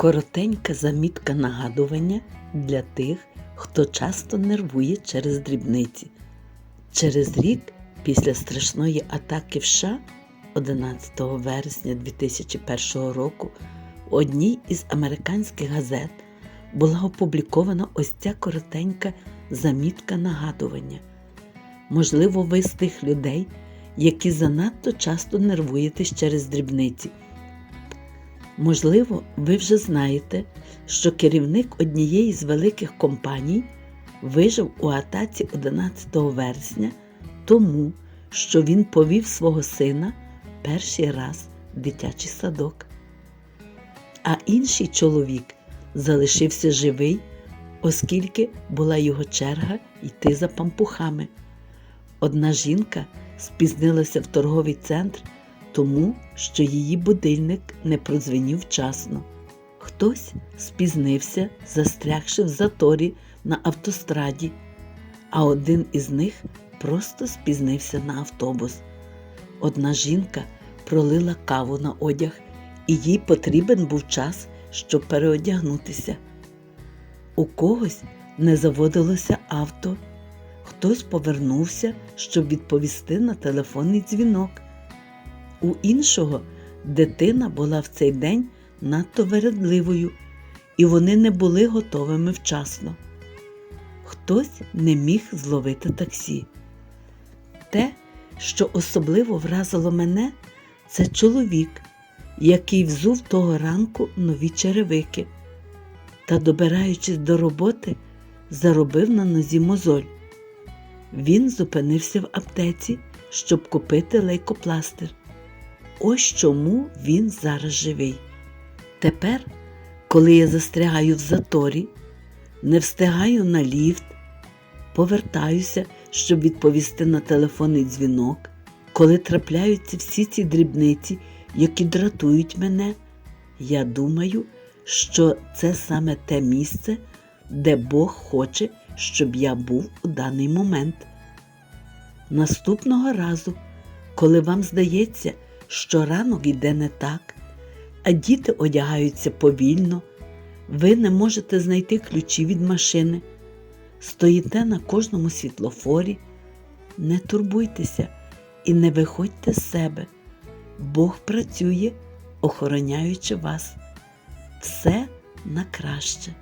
Коротенька замітка нагадування для тих, хто часто нервує через дрібниці. Через рік після страшної атаки в США 11 вересня 2001 року в одній із американських газет була опублікована ось ця коротенька замітка нагадування. Можливо, ви з тих людей, які занадто часто нервуєтесь через дрібниці. Можливо, ви вже знаєте, що керівник однієї з великих компаній вижив у атаці 11 вересня тому, що він повів свого сина перший раз в дитячий садок. А інший чоловік залишився живий, оскільки була його черга йти за пампухами. Одна жінка спізнилася в торговий центр тому, що її будильник не продзвенів вчасно. Хтось спізнився, застрягши в заторі на автостраді, а один із них просто спізнився на автобус. Одна жінка пролила каву на одяг, і їй потрібен був час, щоб переодягнутися. У когось не заводилося авто, хтось повернувся, щоб відповісти на телефонний дзвінок. У іншого дитина була в цей день надто вередливою, і вони не були готовими вчасно. Хтось не міг зловити таксі. Те, що особливо вразило мене, це чоловік, який взув того ранку нові черевики та, добираючись до роботи, заробив на нозі мозоль. Він зупинився в аптеці, щоб купити лейкопластир. Ось чому він зараз живий. Тепер, коли я застрягаю в заторі, не встигаю на ліфт, повертаюся, щоб відповісти на телефонний дзвінок, коли трапляються всі ці дрібниці, які дратують мене, я думаю, що це саме те місце, де Бог хоче, щоб я був у даний момент. Наступного разу, коли вам здається, що ранок йде не так, а діти одягаються повільно, ви не можете знайти ключі від машини, стоїте на кожному світлофорі, не турбуйтеся і не виходьте з себе. Бог працює, охороняючи вас. Все на краще.